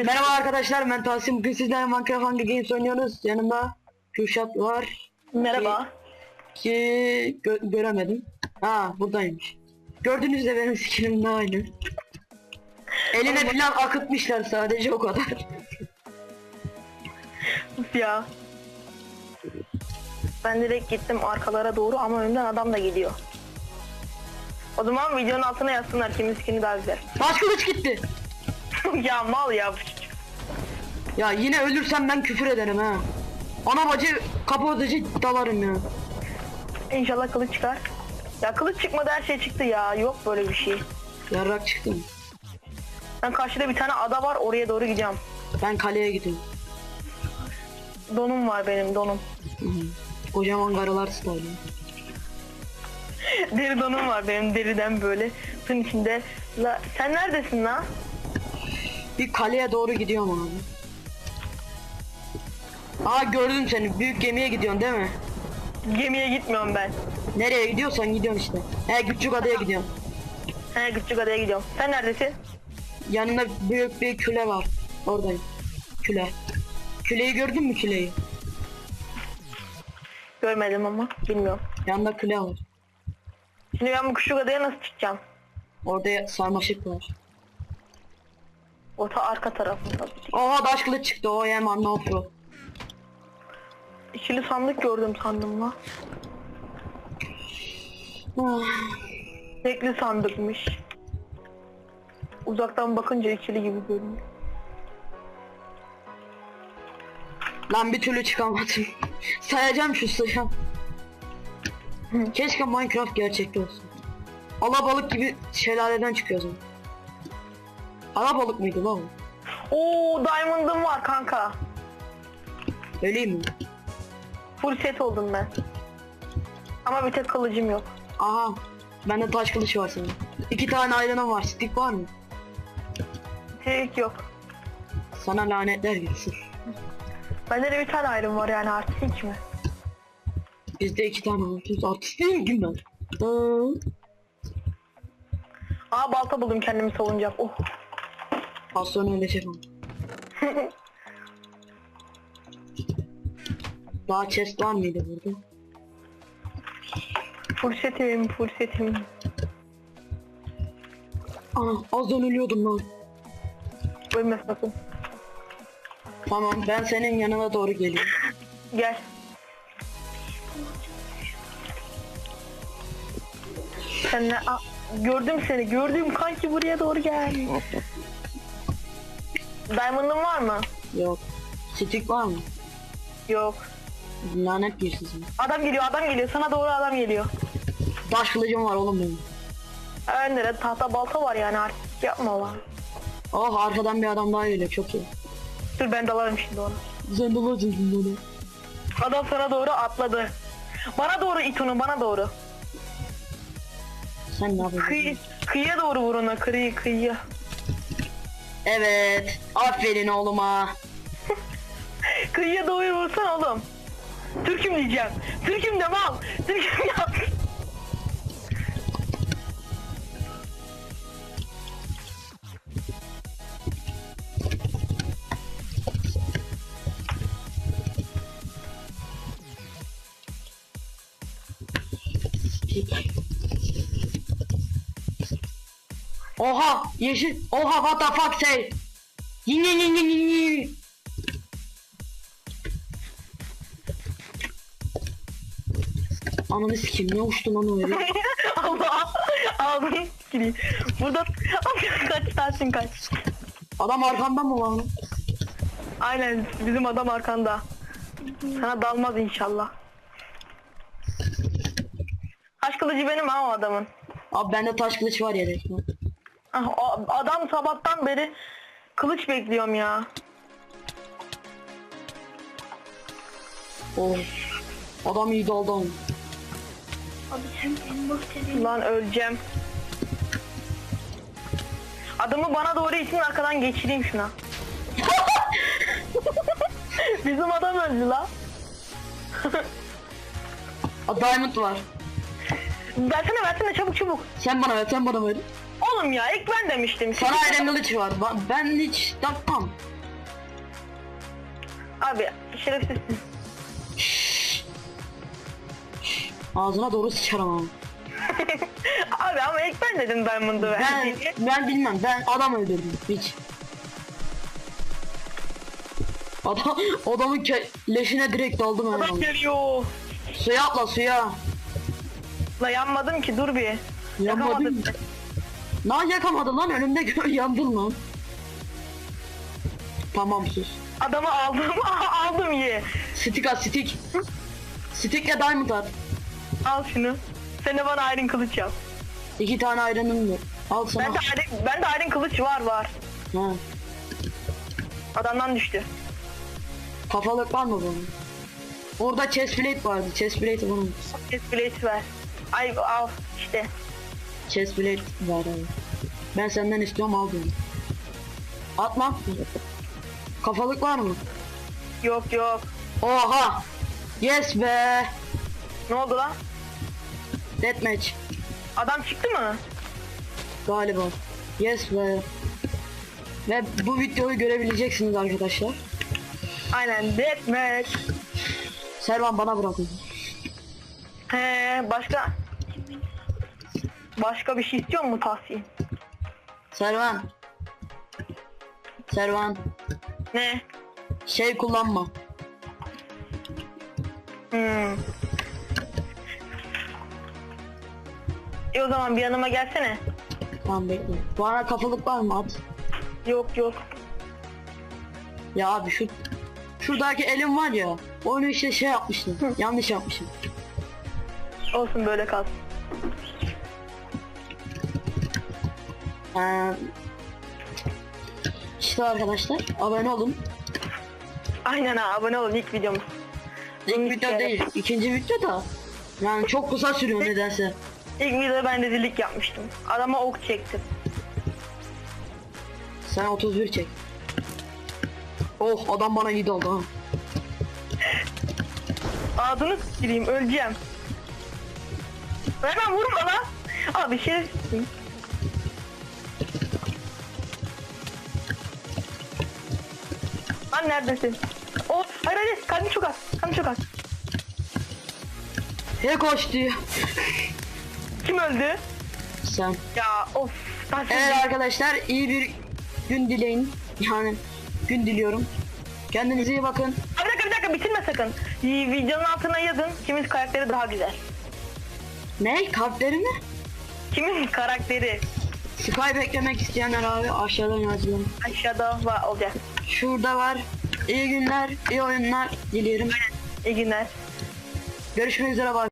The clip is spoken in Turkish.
Evet. Merhaba arkadaşlar ben Tahsin bugün sizlerle Minecraft Hunger Games oynuyoruz yanımda Kürşat var Merhaba. ki gö- göremedim ha buradaymış Gördüğünüz üzere benim skinim de aynı Eline falan akıtmışlar sadece o kadar ya. Ben direkt gittim arkalara doğru ama önden adam da gidiyor. O zaman videonun altına yazsınlar kimin skini daha güzel. Taş kılıç gitti ya mal ya. Ya yine ölürsem ben küfür ederim ha Ana bacı kapı ödeci dalarım ya İnşallah kılıç çıkar. Ya kılıç çıkmadı her şey çıktı ya. Yok böyle bir şey. Yarrak çıktım Ben karşıda bir tane ada var oraya doğru gideceğim. Ben kaleye gidiyorum Donum var benim donum. Hı hı. Kocaman karılar style Deri donum var benim deriden böyle. Suyun içinde. La, sen neredesin la? Bir kaleye doğru gidiyorum abi. Aa gördüm seni. Büyük gemiye gidiyorsun değil mi? Gemiye gitmiyorum ben. Nereye gidiyorsan gidiyorsun işte. He küçük adaya gidiyorum. He küçük adaya gidiyorum. Sen neredesin? Yanında büyük bir küle var. Oradayım. Küle. Küleyi gördün mü küleyi? Görmedim ama bilmiyorum. Yanında küle var. Şimdi ben bu küçük adaya nasıl çıkacağım? Orada sarmaşık var. Orta arka tarafında. Oha taş kılıç çıktı. O hemen no pro. İkili sandık gördüm sandım la. Ah, Tekli sandıkmış. Uzaktan bakınca ikili gibi görünüyor. Lan bir türlü çıkamadım. Sayacağım şu sayacağım. Keşke Minecraft gerçekte olsun. Alabalık gibi şelaleden çıkıyorsun. Alabalık mıydı lan? Oo diamond'ım var kanka. Öleyim mi? Full set oldum ben. Ama bir tek kılıcım yok. Aha. Bende taş kılıç var senin. İki tane ayrınım var. Stick var mı? Tek yok. Sana lanetler gitsin. Bende de bir tane ayrım var yani artık hiç mi? Bizde iki tane var. Biz artist değil miyim ben? Aa, Aa balta buldum kendimi savunacak. Oh. Az sonra ölecek ama. Daha chest var mıydı burada? Full setim, full setim. Aa, az önce ölüyordum lan. Ölme sakın. Tamam ben senin yanına doğru geliyorum. Gel. Senle Aa, gördüm seni gördüm kanki buraya doğru gel. Diamond'ın var mı? Yok. Stick var mı? Yok. Lanet bir sizin. Adam geliyor adam geliyor sana doğru adam geliyor. Taş kılıcım var oğlum benim. Bende de tahta balta var yani artık yapma lan. Oh arkadan bir adam daha geliyor çok iyi. Dur ben dalarım şimdi ona. Sen de olacaksın bunu. Adam sana doğru atladı. Bana doğru it onu bana doğru. Sen ne yapıyorsun? Kıyı, kıyıya doğru vur ona kıyı kıyıya. Evet. Aferin oğluma. Kıyıya doğru vursan oğlum. Türk'üm diyeceğim. Türk'üm de mal. Türk'üm yap. Oha yeşil. Oha what the fuck say. Yin yin yin yin yin Ananı sikeyim ne uçtu lan öyle. Allah. Aldım. Gireyim. Burada kaç taşın kaç. Adam arkamdan mı lan? Aynen bizim adam arkanda. Sana dalmaz inşallah. Taş kılıcı benim ha o adamın. Abi bende taş kılıç var yedek. Ah, o adam sabahtan beri kılıç bekliyorum ya. Oh. Adam iyi daldı ama. Abi sen Lan öleceğim. Adamı bana doğru için arkadan geçireyim şuna. Bizim adam öldü la. Aa, diamond var. Versene versene çabuk çabuk. Sen bana ver sen bana ver. Oğlum ya ilk ben demiştim. Sana Iron kılıç var. Ben hiç takmam. Abi şerefsizsin. Ağzına doğru sıçarım ama. Abi ama ilk ben dedim Diamond'ı Ben, verdiğini. ben bilmem. Ben adam öldürdüm. Hiç. Adam, adamın ke- leşine direkt daldım Adam herhalde. geliyor. Suya atla suya. La yanmadım ki dur bir. Yanmadın Yakamadım. Lan yakamadın lan önümde gör yandın lan. Tamam sus. Adamı aldım. aldım ye. Stick at stick. Stickle diamond at. Al şunu. Sen de bana Iron kılıç yap. İki tane ayranım var. Al sana. Ben de Iron, ben de Iron kılıç var var. Ha. Adamdan düştü. Kafalık var mı bunun? Orada chest plate vardı. Chest plate bunun. Chest plate ver. Ay al işte. Chest plate var abi. Ben senden istiyorum al beni. Atma. Kafalık var mı? Yok yok. Oha. Yes be. Ne oldu lan? Deathmatch. Adam çıktı mı? Galiba. Yes be. Ve bu videoyu görebileceksiniz arkadaşlar. Aynen deathmatch. Servan bana bırakın. He başka Başka bir şey istiyor mu Tahsin? Servan. Servan. Ne? Şey kullanma. Hmm. E o zaman bir yanıma gelsene. Tamam bekle. Bana kafalık var mı at. Yok yok. Ya abi şu şuradaki elim var ya. Onu işte şey yapmıştım. Yanlış yapmışım. Olsun böyle kalsın. Ee, işte arkadaşlar abone olun. Aynen ha abone olun ilk videomuz. İlk video değil. ikinci video da. Yani çok kısa sürüyor nedense. İlk videoda ben rezillik yapmıştım. Adama ok çektim. Sen 31 çek. Oh adam bana iyi oldu ha. Ağzını gireyim öleceğim. Hemen vurma lan. Abi şerefsizsin. Lan neredesin? Oh hayır hayır kalbim çok az. Kalbim çok az. He koş diyor. Kim öldü? Sen. Ya of. Ben Evet arkadaşlar iyi bir gün dileyin. Yani gün diliyorum. Kendinize iyi bakın. Bir dakika bir dakika bitirme sakın. Videonun altına yazın. Kimin karakteri daha güzel. Ne? Kalplerini? Kimin karakteri Sky beklemek isteyenler abi aşağıdan yazın. aşağıda var olacak. Şurada var. İyi günler, iyi oyunlar diliyorum. İyi günler. Görüşmek üzere. Bye.